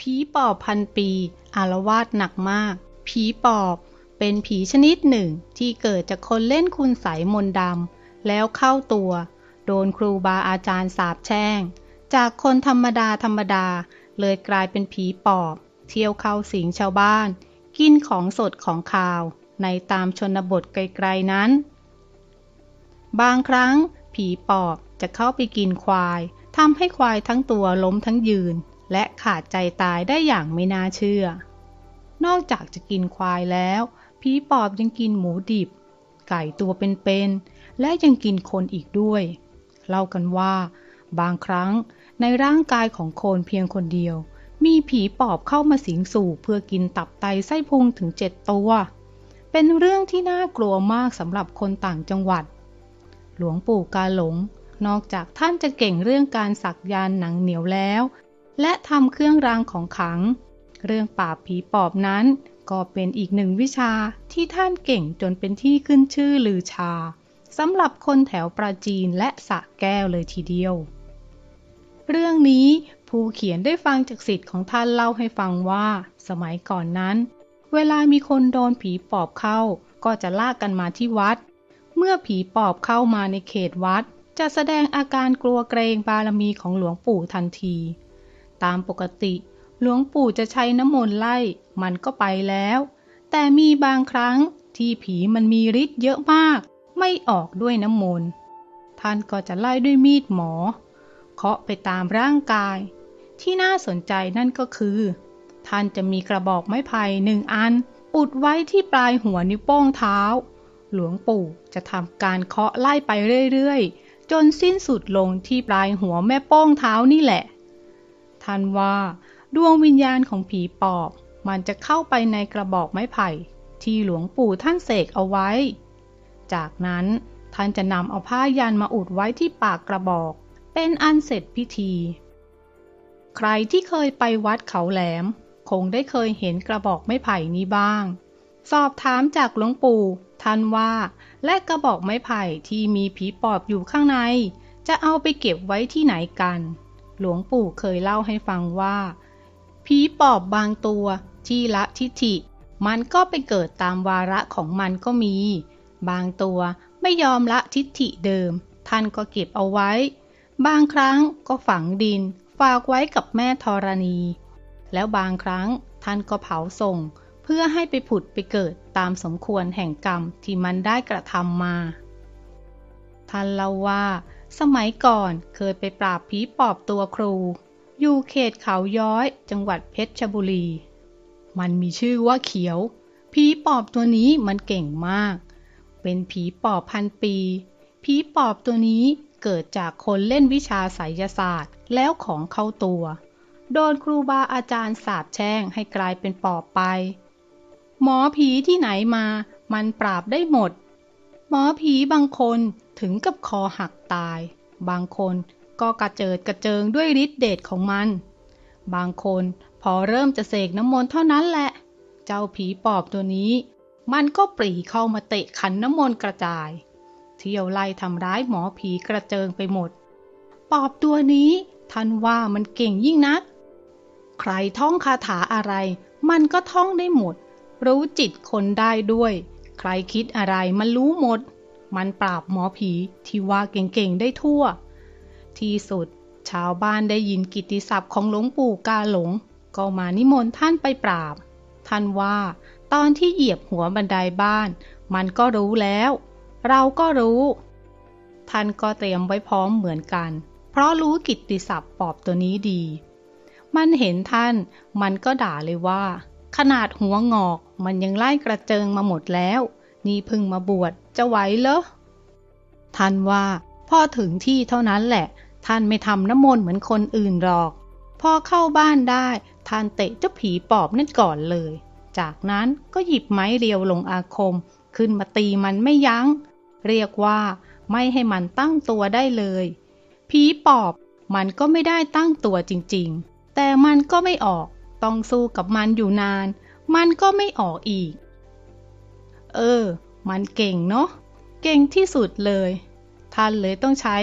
ผีปอบพันปี อารวาสหนักมาก ผีปอบเป็นผีชนิดหนึ่งที่เกิดจากคนเล่นคุณใสยมนดำแล้วเข้าตัว โดนครูบาอาจารย์สาบแช่ง จากคนธรรมดาธรรมดา เลยกลายเป็นผีปอบ เที่ยวเข้าสิงชาวบ้าน กินของสดของคาว ในตามชนบทไกลๆนั้น บางครั้ง ผีปอบจะเข้าไปกินควายทำให้ควายทั้งตัวล้มทั้งยืน และขาดใจตายได้อย่างไม่น่าเชื่อ นอกจากจะกินควายแล้ว ผีปอบยังกินหมูดิบ ไก่ตัวเป็นๆ และยังกินคนอีกด้วย เล่ากันว่า บางครั้งในร่างกายของคนเพียงคนเดียว มีผีปอบเข้ามาสิงสู่เพื่อกินตับไตไส้พุงถึงเจ็ดตัว เป็นเรื่องที่น่ากลัวมากสำหรับคนต่างจังหวัด หลวงปู่กาหลง นอกจากท่านจะเก่งเรื่องการสักยานหนังเหนียวแล้ว และทำเครื่องรางของขลัง เรื่องปราบผีปอบนั้น ก็เป็นอีกหนึ่งวิชาที่ท่านเก่งจนเป็นที่ขึ้นชื่อลือชาสำหรับคนแถวปราจีนและสระแก้วเลยทีเดียว เรื่องนี้ผู้เขียนได้ฟังจากสิทธิ์ของท่านเล่าให้ฟังว่า สมัยก่อนนั้น เวลามีคนโดนผีปอบเข้า ก็จะลากกันมาที่วัด เมื่อผีปอบเข้ามาในเขตวัด จะแสดงอาการกลัวเกรงบารมีของหลวงปู่ทันที ตามปกติ หลวงปู่จะใช้น้ำมนต์ไล่ มันก็ไปแล้ว แต่มีบางครั้งที่ผีมันมีฤทธิ์เยอะมาก ไม่ออกด้วยน้ำมนต์ ท่านก็จะไล่ด้วยมีดหมอ เคาะไปตามร่างกาย ที่น่าสนใจนั่นก็คือ ท่านจะมีกระบอกไม้ไผ่หนึ่งอัน อุดไว้ที่ปลายหัวนิ้วโป้งเท้า หลวงปู่จะทำการเคาะไล่ไปเรื่อยๆ จนสิ้นสุดลงที่ปลายหัวแม่โป้งเท้านี่แหละ ท่านว่า ดวงวิญญาณของผีปอบ มันจะเข้าไปในกระบอกไม้ไผ่ ที่หลวงปู่ท่านเสกเอาไว้ จากนั้นท่านจะนำเอาผ้ายันมาอุดไว้ที่ปากกระบอก เป็นอันเสร็จพิธี ใครที่เคยไปวัดเขาแหลม คงได้เคยเห็นกระบอกไม้ไผ่นี้บ้าง สอบถามจากหลวงปู่ท่านว่า และกระบอกไม้ไผ่ที่มีผีปอบอยู่ข้างใน จะเอาไปเก็บไว้ที่ไหนกัน หลวงปู่เคยเล่าให้ฟังว่า ผีปอบบางตัวที่ละทิฐิ มันก็ไปเกิดตามวาระของมันก็มี บางตัวไม่ยอมละทิฐิเดิม ท่านก็เก็บเอาไว้ บางครั้งก็ฝังดิน ฝากไว้กับแม่ธรณี แล้วบางครั้งท่านก็เผาส่ง เพื่อให้ไปผุดไปเกิดตามสมควรแห่งกรรมที่มันได้กระทำมา ท่านเล่าว่า สมัยก่อนเคยไปปราบผีปอบตัวครู อยู่เขตเขาย้อยจังหวัดเพชรบุรี มันมีชื่อว่าเขียว ผีปอบตัวนี้มันเก่งมาก เป็นผีปอบพันปี ผีปอบตัวนี้เกิดจากคนเล่นวิชาไสยศาสตร์แล้วของเข้าตัว โดนครูบาอาจารย์สาบแช่งให้กลายเป็นปอบไป หมอผีที่ไหนมา มันปราบได้หมด หมอผีบางคนถึงกับคอหักตาย บางคนก็กระเจิดกระเจิงด้วยฤทธิ์เดชของมัน บางคนพอเริ่มจะเสกน้ำมนต์เท่านั้นแหละ เจ้าผีปอบตัวนี้ มันก็ปรีเข้ามาเตะขันน้ำมนต์กระจาย เที่ยวไล่ทำร้ายหมอผีกระเจิงไปหมด ปอบตัวนี้ท่านว่ามันเก่งยิ่งนัก ใครท่องคาถาอะไร มันก็ท่องได้หมด รู้จิตคนได้ด้วย ใครคิดอะไรมันรู้หมด มันปราบหมอผีที่ว่าเก่งๆได้ทั่ว ที่สุดชาวบ้านได้ยินกิตติศัพท์ของหลวงปู่กาหลง ก็มานิมนต์ท่านไปปราบ ท่านว่า ตอนที่เหยียบหัวบันไดบ้าน มันก็รู้แล้ว เราก็รู้ ท่านก็เตรียมไว้พร้อมเหมือนกัน เพราะรู้กิตติศัพท์ปอบตัวนี้ดี มันเห็นท่าน มันก็ด่าเลยว่า ขนาดหัวงอกมันยังไล่กระเจิงมาหมดแล้ว นี่พึ่งมาบวชจะไหวเหรอท่านว่าพ่อถึงที่เท่านั้นแหละ ท่านไม่ทำน้ำมนต์เหมือนคนอื่นหรอก พอเข้าบ้านได้ ท่านเตะเจ้าผีปอบนั่นก่อนเลย จากนั้นก็หยิบไม้เรียวลงอาคม ขึ้นมาตีมันไม่ยัง้ง เรียกว่าไม่ให้มันตั้งตัวได้เลย ผีปอบมันก็ไม่ได้ตั้งตัวจริงๆ แต่มันก็ไม่ออก ต้องสู้กับมันอยู่นาน มันก็ไม่ออกอีก เออ มันเก่งเนาะ เก่งที่สุดเลย ท่านเลยต้องใช้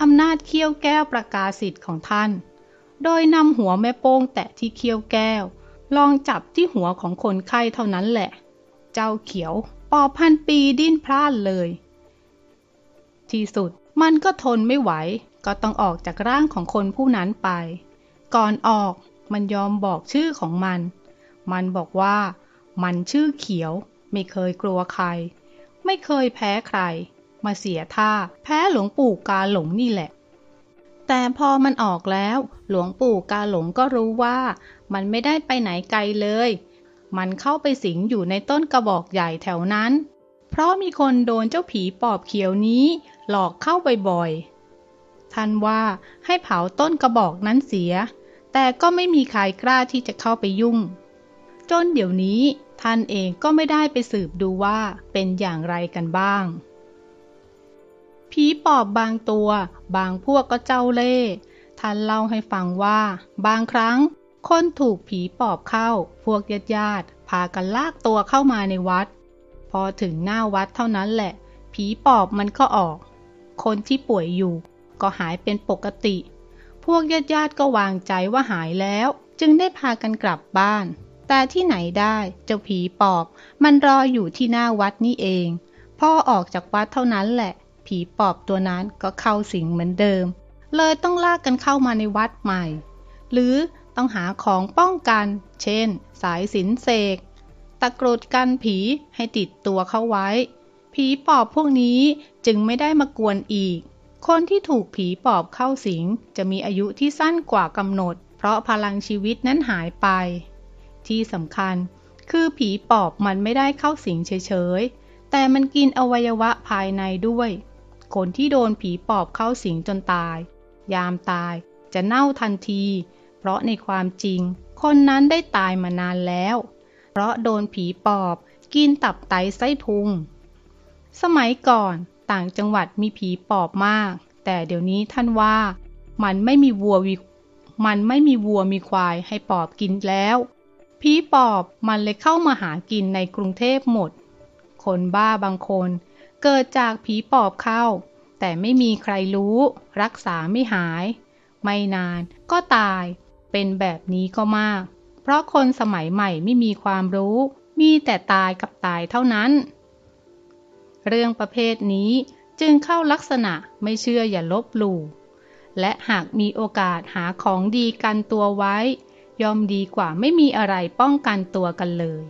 อำนาจเขี้ยวแก้วประกาศสิทธิ์ของท่าน โดยนำหัวแม่โป้งแตะที่เคี้ยวแก้ว ลองจับที่หัวของคนไข้เท่านั้นแหละ เจ้าเขียวปอบพันปีดิ้นพลานเลย ที่สุดมันก็ทนไม่ไหว ก็ต้องออกจากร่างของคนผู้นั้นไป ก่อนออกมันยอมบอกชื่อของมัน มันบอกว่ามันชื่อเขียว ไม่เคยกลัวใคร ไม่เคยแพ้ใคร มาเสียท่า แพ้หลวงปู่กาหลงนี่แหละ แต่พอมันออกแล้ว หลวงปู่กาหลงก็รู้ว่า มันไม่ได้ไปไหนไกลเลย มันเข้าไปสิงอยู่ในต้นกระบอกใหญ่แถวนั้น เพราะมีคนโดนเจ้าผีปอบเขียวนี้ หลอกเข้าบ่อยๆท่านว่าให้เผาต้นกระบอกนั้นเสีย แต่ก็ไม่มีใครกล้าที่จะเข้าไปยุ่ง จนเดี๋ยวนี้ท่านเองก็ไม่ได้ไปสืบดูว่าเป็นอย่างไรกันบ้าง ผีปอบบางตัว บางพวกก็เจ้าเล่ท่านเล่าให้ฟังว่า บางครั้ง คนถูกผีปอบเข้า พวกญาติญาติพากันลากตัวเข้ามาในวัด พอถึงหน้าวัดเท่านั้นแหละ ผีปอบมันก็ออก คนที่ป่วยอยู่ ก็หายเป็นปกติ พวกญาติญาติก็วางใจว่าหายแล้ว จึงได้พากันกลับบ้าน แต่ที่ไหนได้เจ้าผีปอบ มันรออยู่ที่หน้าวัดนี่เอง พ่อออกจากวัดเท่านั้นแหละ ผีปอบตัวนั้นก็เข้าสิงเหมือนเดิม เลยต้องลากกันเข้ามาในวัดใหม่ หรือต้องหาของป้องกัน เช่น สายสินเสก ตะกรุดกันผีให้ติดตัวเข้าไว้ ผีปอบพวกนี้จึงไม่ได้มากวนอีก คนที่ถูกผีปอบเข้าสิงจะมีอายุที่สั้นกว่ากำหนด เพราะพลังชีวิตนั้นหายไป ที่สำคัญ คือผีปอบมันไม่ได้เข้าสิงเฉยๆ แต่มันกินอวัยวะภายในด้วย คนที่โดนผีปอบเข้าสิงจนตาย ยามตายจะเน่าทันที เพราะในความจริง คนนั้นได้ตายมานานแล้ว เพราะโดนผีปอบกินตับไตไส้พุง สมัยก่อนต่างจังหวัดมีผีปอบมาก แต่เดี๋ยวนี้ท่านว่า มันไม่มีวัวมันไม่มีวัวมีควายให้ปอบกินแล้ว ผีปอบมันเลยเข้ามาหากินในกรุงเทพหมด คนบ้าบางคนเกิดจากผีปอบเข้า แต่ไม่มีใครรู้ รักษาไม่หาย ไม่นานก็ตาย เป็นแบบนี้ก็มาก เพราะคนสมัยใหม่ไม่มีความรู้ มีแต่ตายกับตายเท่านั้น เรื่องประเภทนี้จึงเข้าลักษณะไม่เชื่ออย่าลบหลู่และหากมีโอกาสหาของดีกันตัวไว้ ย่อมดีกว่าไม่มีอะไรป้องกันตัวกันเลย